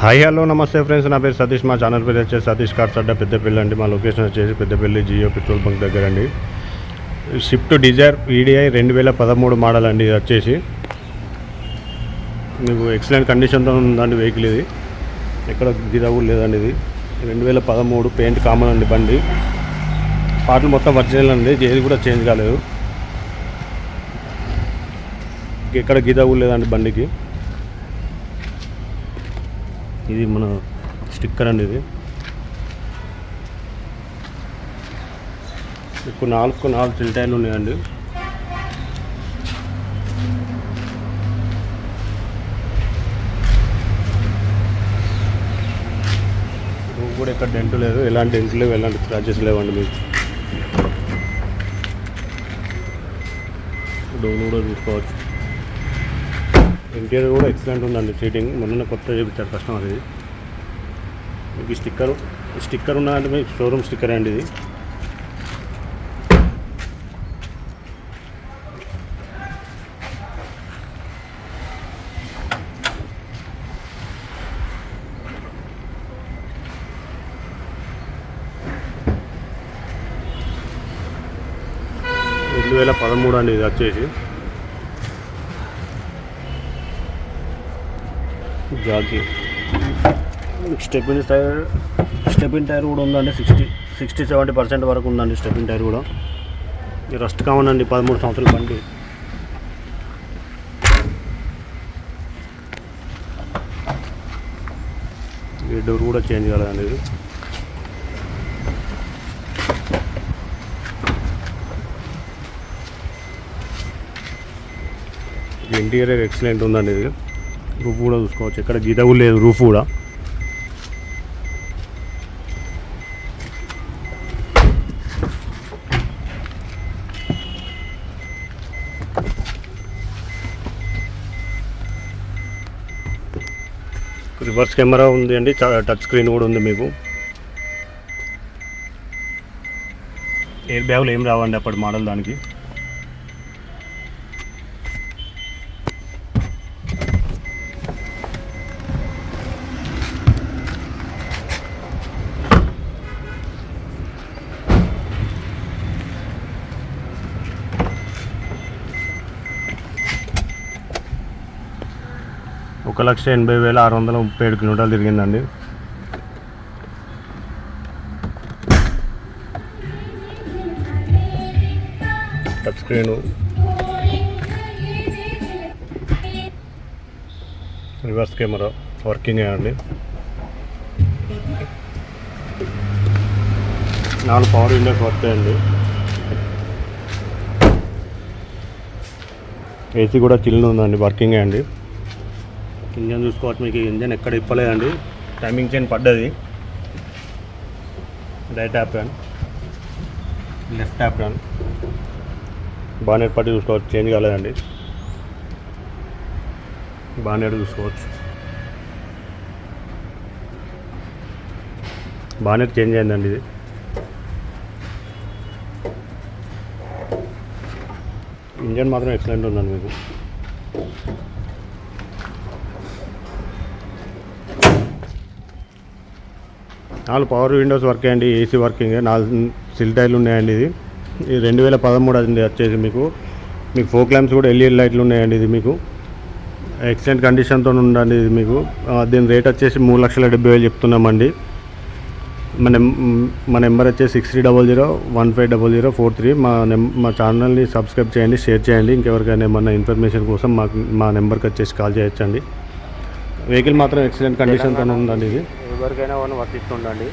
Hi hello నమస్తే friends నా పేరు సతీష్. మా ఛానల్ పేరు వచ్చేసి సతీష్ కార్స్ అడ్డా పెద్దపల్లి అండి. మా లొకేషన్ వచ్చేసి పెద్దపల్లి జియో పెట్రోల్ బంక్ దగ్గర అండి. షిఫ్ట్ డిజైర్ ఈడిఐ రెండు వేల పదమూడు మోడల్ అండి. ఇది వచ్చేసి మీకు ఎక్సలెంట్ కండిషన్తో ఉందండి వెహికల్ ఇది. ఎక్కడ గిరవు లేదండి ఇది. రెండు వేల పదమూడు పెయింట్ కామన్ అండి బండి. పాటలు మొత్తం ఒరిజినల్ అండి. ఏది కూడా చేంజ్ కాలేదు. ఎక్కడ గిదవు లేదండి బండికి. ఇది మన స్టిక్కర్ అండి ఇది. ఇప్పుడు నాలుగు నాలుగు చిల్టాయిలు ఉన్నాయండి. రూమ్ కూడా ఇక్కడ డెంట్ లేదు. ఎలాంటి డెంట్ లేవు ఎలాంటి స్క్రాచెస్ లేవండి మీకు. డోర్ కూడా చూసుకోవచ్చు. ఇంటీరియర్ కూడా ఎక్సలెంట్ ఉందండి సీటింగ్ మొన్న కొత్త చేయించారు కస్టమర్ ఇది మీకు ఈ స్టిక్కర్ స్టిక్కర్ ఉన్నదంటే మీకు షోరూమ్ స్టిక్కర్ అండి ఇది. రెండు వేల పదమూడు అండి ఇది వచ్చేసి. Jack. Stepney tyre stepney tyre కూడా ఉందండి. సిక్స్టీ సిక్స్టీ సెవెంటీ పర్సెంట్ వరకు ఉందండి స్టెపిన్ టైర్ కూడా. రస్ట్ కామన్ అండి పదమూడు సంవత్సరాల బండి. ఈ డోర్ కూడా చేంజ్ కాలేదండి ఇది. ఇంటీరియర్ ఎక్సలెంట్ ఉందండి ఇది. రూఫ్ కూడా చూసుకోవచ్చు. ఎక్కడ గీత కూడా లేదు రూఫ్ కూడా. రివర్స్ కెమెరా ఉంది అండి. టచ్ స్క్రీన్ కూడా ఉంది మీకు. ఎయిర్ బ్యాగులు ఏం రావండి అప్పటి మోడల్ దానికి? ఒక లక్ష ఎనభై వేల ఆరు వందల ముప్పై ఏడు కిలోమీటర్లు తిరిగిందండి. Touch screen reverse camera working అండి. నాలుగు పవర్ విండోస్ వర్క్ అండి. ఏసీ కూడా చిల్లు ఉందండి వర్కింగ్ అండి. ఇంజన్ చూసుకోవచ్చు మీకు ఇంజన్ ఎక్కడ ఇప్పలేదండి. టైమింగ్ చైన్ పడ్డది. Right up run. Left up run. Bonnet పట్టి చూసుకోవచ్చు చేంజ్ కాలేదండి. బానెట్ చూసుకోవచ్చు. బానెట్ చేంజ్ అయిందండి ఇది. ఇంజన్ మాత్రం ఎక్సలెంట్ ఉందండి మీకు. నాలుగు పవర్ విండోస్ వర్క్ అండి ఏసీ వర్కింగ్ నాలుగు సిల్ టైర్లు ఉన్నాయండి ఇది. ఇది రెండు వేల పదమూడు అది వచ్చేసి మీకు మీకు ఫోక్ ల్యాంప్స్ కూడా ఎల్ఈడి లైట్లు ఉన్నాయండి ఇది మీకు. ఎక్సలెంట్ కండిషన్తో ఉండండి ఇది మీకు. దీని రేట్ వచ్చేసి మూడు లక్షల డెబ్బై వేలు చెప్తున్నామండి. మన మా నెంబర్ వచ్చేసి six three double zero one five double zero four three. మా నెం మా ఛానల్ని సబ్స్క్రైబ్ చేయండి షేర్ చేయండి. ఇంకెవరికైనా ఏమన్నా ఇన్ఫర్మేషన్ కోసం మాకు మా నెంబర్కి వచ్చేసి కాల్ చేయొచ్చండి. వెహికల్ మాత్రం ఎక్సలెంట్ కండిషన్తో ఉందండి ఇది. ఎవరికైనా వన్ వర్తిస్తుండండి